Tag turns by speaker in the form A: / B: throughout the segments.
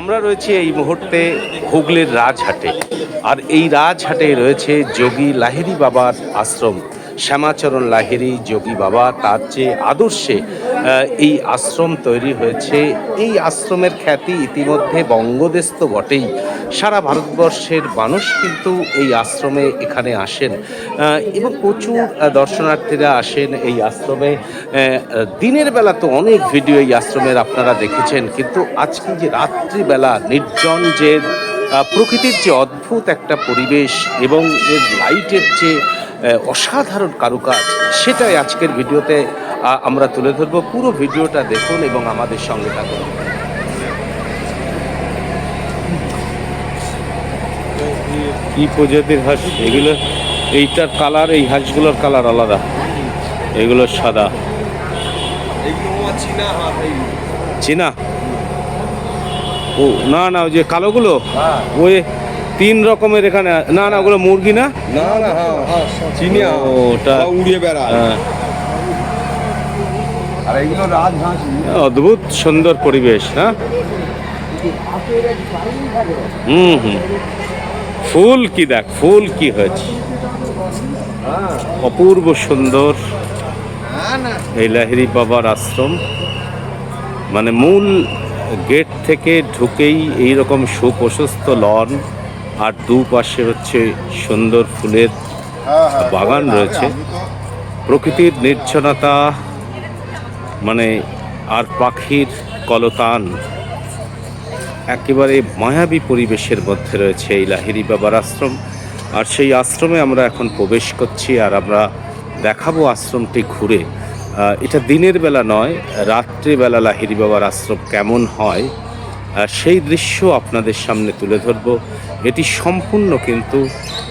A: আমরা রয়েছি এই মুহূর্তে হুগলির রাজহাটে। আর এই রাজহাটে রয়েছে যোগী লাহিড়ী বাবার আশ্রম। শ্যামাচরণ লাহিড়ী যোগী বাবা, তার যে আদর্শে এই আশ্রম তৈরি হয়েছে। এই আশ্রমের খ্যাতি ইতিমধ্যে বঙ্গদেশ তো বটেই। সারা ভারতবর্ষের মানুষ কিন্তু এই আশ্রমে এখানে আসেন। এবং প্রচুর দর্শনার্থীরা আসেন এই আশ্রমে। দিনের বেলা তো অনেক ভিডিও এই আশ্রমের আপনারা দেখেছেন, কিন্তু আজকে যে রাত্রিবেলা নির্জন যে প্রকৃতির যে অদ্ভুত একটা পরিবেশ এবং এর লাইটের যে অসাধারণ কারুকাজ। সেটাই আজকের ভিডিওতে আমরা তুলে ধরবো। পুরো ভিডিওটা দেখুন এবং আমাদের সঙ্গে থাকুন। কি প্রজাতির হাঁস? এগুলো এইটার কালার এই হাঁসগুলোর কালার আলাদা। এগুলো সাদা। চীনা? ও না না ওই যে কালোগুলো? ওই তিন রকমের এখানে না না ওগুলো মুরগি না?
B: না না হ্যাঁ চিনি
A: ওটা
B: উড়িয়ে বেড়ায়
A: হ্যাঁ,
B: আর এগুলো রাজহাঁস
A: অদ্ভুত সুন্দর পরিবেশ না? হুম হুম। ফুল কি দেখ ফুল কি হয়েছে? অপূর্ব সুন্দর। এই লাহিরি বাবার আশ্রম। মানে মূল গেট থেকে ঢুকেই এই রকম সুপ্রশস্ত লন। আর দুপাশে হচ্ছে সুন্দর ফুলের বাগান রয়েছে। প্রকৃতির নির্জনতা মানে আর পাখির কলতান একেবারে মায়াবী পরিবেশের মধ্যে রয়েছে এই লাহিরি বাবার আশ্রম। আর সেই আশ্রমে আমরা এখন প্রবেশ করছি আর আমরা দেখাবো আশ্রমটি ঘুরে। এটা দিনের বেলা নয়, রাত্রিবেলা লাহিরি বাবার আশ্রম কেমন হয় সেই দৃশ্য আপনাদের সামনে তুলে ধরব। এটি সম্পূর্ণ কিন্তু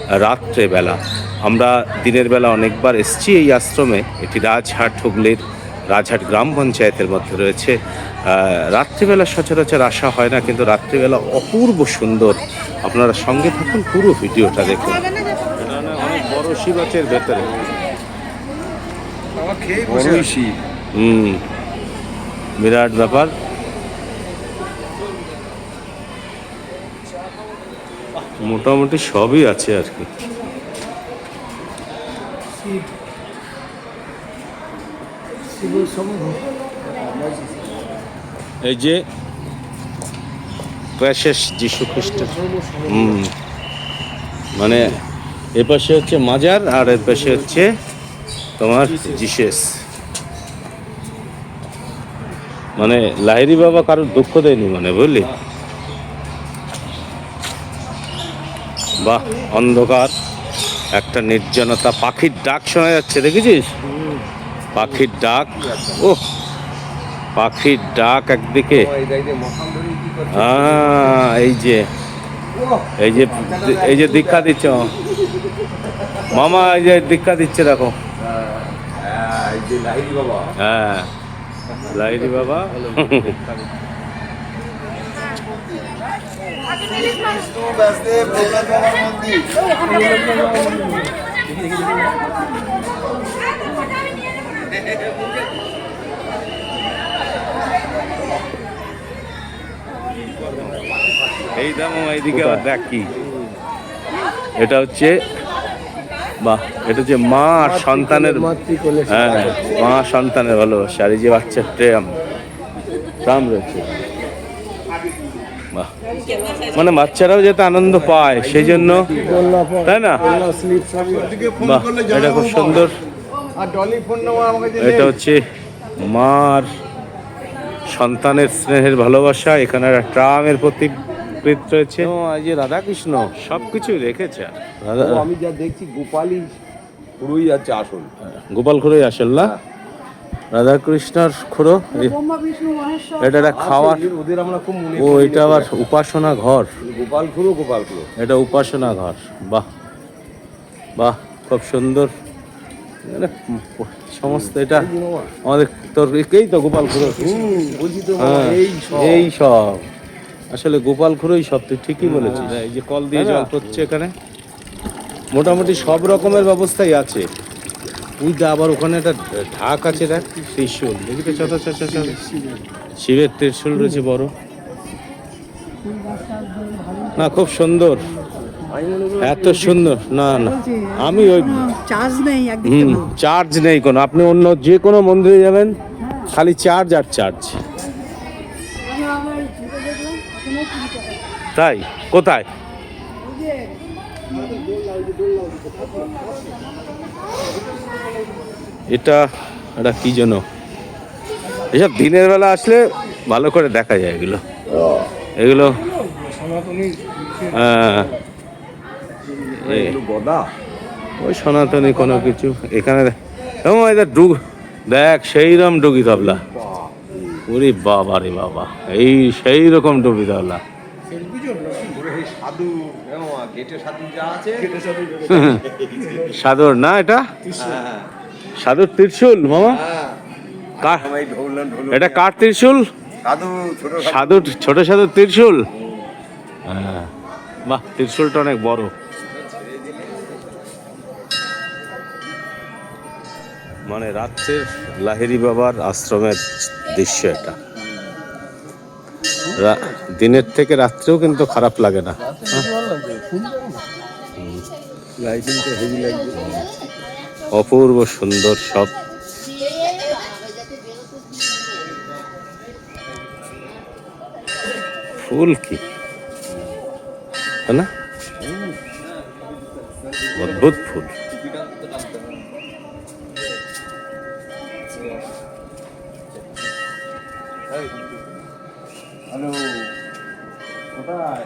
A: রাত্রেবেলা। আমরা দিনের বেলা অনেকবার এসছি এই আশ্রমে। এটি রাজহাট হুগলির রাজহাট গ্রাম পঞ্চায়েতের মধ্যে রয়েছে। রাত্রিবেলা সচরাচর আসা হয় না কিন্তু রাত্রিবেলা অপূর্ব সুন্দর। আপনারা সঙ্গে থাকুন পুরো ভিডিওটা দেখুন। অনেক বড় শিব আছে এর ভেতরে। হুম। বিরাট ব্যাপার। মোটামুটি সবই আছে আর কি। এই যে প্রেশেষ যীশু খ্রিস্টের। হুম। মানে এ পাশে হচ্ছে মাজার আর এর পাশে হচ্ছে তোমার জিসেস। মানে লাহিরি বাবা কারোর দুঃখ দেয়নি মানে বুঝলি? বাহ অন্ধকার একটা নির্জনতা। পাখির ডাক শোনা যাচ্ছে দেখেছিস? পাখির ডাক ও পাখির ডাক একদিকে। এই যে এই যে এই যে দীক্ষা দিচ্ছ। মামা এই যে দীক্ষা দিচ্ছে দেখো। হ্যাঁ লাইরি বাবা। এই দাম এইদিকে আবার দেখ কি। এটা হচ্ছে, বাহ, এটা হচ্ছে মা আর সন্তানের হ্যাঁ মা সন্তানের ভালোবাসা, আর এই যে বাচ্চার প্রেম, প্রাম রয়েছে। মানে বাচ্চারাও যাতে আনন্দ পায় সেই জন্য তাই না? এটা খুব সুন্দর। এটা হচ্ছে মার সন্তানের স্নেহের ভালোবাসা এখানে একটা ট্রামের প্রতীকৃত রয়েছে। যে রাধাকৃষ্ণ। সব কিছুই রেখেছে
B: আমি যা দেখছি গোপালই পুরোই যাচ্ছে আসল।
A: গোপাল খুঁড়োই আসল না? রাধাকৃষ্ণর খুঁড়ো এই- এটা একটা খাওয়ার ও এটা আবার উপাসনা ঘর।
B: গোপাল খুঁড়ো গোপাল খুঁড়ো।
A: এটা উপাসনা ঘর। বাহ। বাহ খুব সুন্দর। মানে সমস্ত এটা আমাদের তোর এই তো গোপাল খুঁড়ো। হ্যাঁ,
B: এই সব।
A: এই সব। আসলে গোপাল খুঁড়োই সব তুই ঠিকই বলেছিস। এই যে কল দিয়ে জল পড়ছে এখানে। মোটামুটি সব রকমের ব্যবস্থাই আছে। ওই দা আবার ওখানে একটা ঢাক আছে দেখ ত্রিশুল। দেখি তো শিবের ত্রিশুল রয়েছে বড়। না খুব সুন্দর। এত সুন্দর। না না। আমি ওই
C: চার্জ নেই
A: হুম চার্জ নেই কোনো। আপনি অন্য যে কোনো মন্দিরে যাবেন খালি চার্জ আর চার্জ। তাই? কোথায়? এটা এটা কি জন্য? এসব দিনের বেলা আসলে ভালো করে দেখা যায় এগুলো। এগুলো ওই সনাতনী কোনো কিছু। এখানে ডুগ দেখ সেই রকম ডুগি তবলা। ওরে বাবা রে বাবা, এই সেই রকম ডুবি তবলা।
B: সাধু গেটে সাধু যা আছে।
A: সাদর না এটা? সাদর ত্রিশুল। মামা?
B: ঢোল
A: এটা কার ত্রিশুল?
B: সাধু ছোট
A: সাধুর ছোট সাধুর ত্রিশুল? হ্যাঁ। বাহ ত্রিশুলটা অনেক বড়। মানে রাত্রের লাহিরি বাবার আশ্রমের দৃশ্য এটা। দিনের থেকে রাত্রেও কিন্তু খারাপ লাগে না। অপূর্ব সুন্দর সব। ফুল কি? না? অদ্ভুত ফুল।
B: হ্যালো কোথায়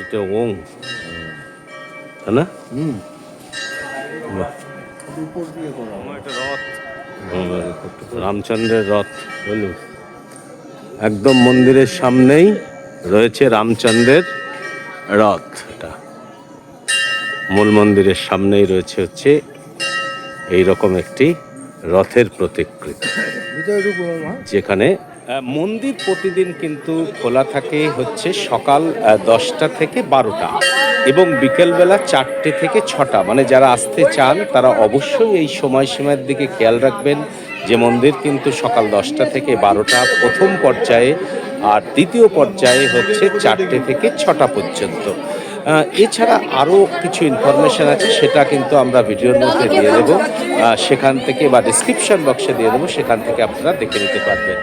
A: এটা ওং। তাই না?
B: হুম।
A: বাহ।
B: উপর দিয়ে করা।
A: হুম, রামচন্দ্রের রথ বলুন একদম মন্দিরের সামনেই রয়েছে রামচন্দ্রের রথ এটা। মূল মন্দিরের সামনেই রয়েছে হচ্ছে এই রকম একটি রথের প্রতিকৃতি। যেখানে মন্দির প্রতিদিন কিন্তু খোলা থাকে হচ্ছে সকাল দশটা থেকে বারোটা এবং বিকেলবেলা চারটে থেকে ছটা। মানে যারা আসতে চান, তারা অবশ্যই এই সময়সীমার দিকে খেয়াল রাখবেন যে মন্দির কিন্তু সকাল দশটা থেকে বারোটা প্রথম পর্যায়ে আর দ্বিতীয় পর্যায়ে হচ্ছে চারটে থেকে ছটা পর্যন্ত। এছাড়া আরও কিছু ইনফরমেশান আছে, সেটা কিন্তু আমরা ভিডিওর মধ্যে দিয়ে দেবো। সেখান থেকে বা ডিসক্রিপশন বক্সে দিয়ে দেবো, সেখান থেকে আপনারা দেখে নিতে পারবেন।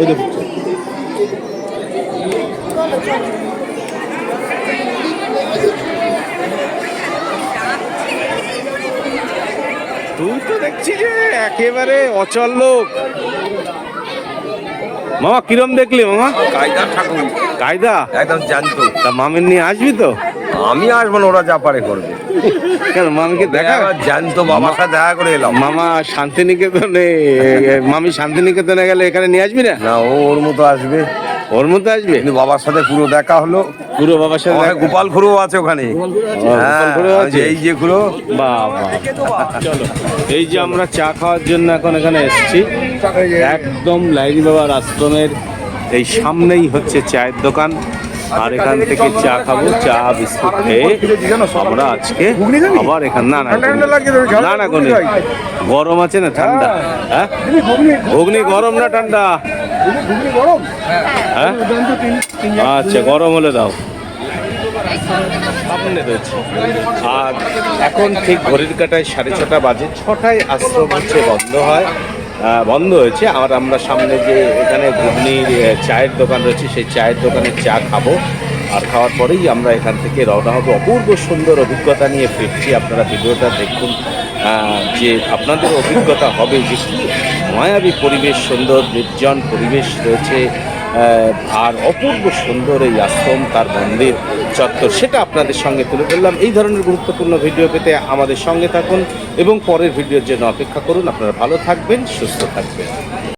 B: ওই দেখো
A: তুই তো দেখছি যে একেবারে অচল লোক। মামা কিরম দেখলি মামা?
B: কায়দা ঠাকুর।
A: কায়দা?
B: একদম জানতো।
A: তা মামির নিয়ে আসবি তো?
B: আমি আসব না ওরা যা পারে করবে।
A: মামিকে দেখা?
B: জানতো বাবার সাথে দেখা করে এলাম।
A: মামা শান্তিনিকেতনে মামি শান্তিনিকেতনে গেলে এখানে নিয়ে আসবি না?
B: না ও ওর মতো আসবে।
A: ওর মধ্যে আসবে?
B: কিন্তু বাবার সাথে পুরো দেখা হলো।
A: পুরো বাবার সাথে দেখা-
B: গোপাল খুঁড়ো আছে ওখানে। হ্যাঁ, এই যে খুঁড়ো।
A: বাবা। চলো এই যে আমরা চা খাওয়ার জন্য এখন এখানে এসেছি। একদম লাইনি বাবার আশ্রমের এই সামনেই হচ্ছে চায়ের দোকান। আর এখান থেকে চা খাব চা বিস্কুট খেয়ে আমরা আজকে আবার এখান না না না না কোনো গরম আছে না ঠান্ডা? হ্যাঁ? ঘুগনি গরম না ঠান্ডা? হ্যাঁ? আচ্ছা গরম হলে দাও। সামনে রয়েছে। আর এখন ঠিক ঘড়ির কাটায় সাড়ে ছটা বাজে ছটায় আশ্রম হচ্ছে বন্ধ হয়। বন্ধ হয়েছে। আর আমরা সামনে যে এখানে ঘুগনির চায়ের দোকান রয়েছে, সেই চায়ের দোকানে চা খাব। আর খাওয়ার পরেই আমরা এখান থেকে রওনা হব। অপূর্ব সুন্দর অভিজ্ঞতা নিয়ে ফিরছি। আপনারা ভিডিওটা দেখুন যে আপনাদের অভিজ্ঞতা হবে যে কি মায়াবী পরিবেশ, সুন্দর নির্জন পরিবেশ রয়েছে। আর অপূর্ব সুন্দর এই আশ্রম, তার মন্দির চত্বর, সেটা আপনাদের সঙ্গে তুলে ধরলাম। এই ধরনের গুরুত্বপূর্ণ ভিডিও পেতে আমাদের সঙ্গে থাকুন এবং পরের ভিডিওর জন্য অপেক্ষা করুন। আপনারা ভালো থাকবেন, সুস্থ থাকবেন।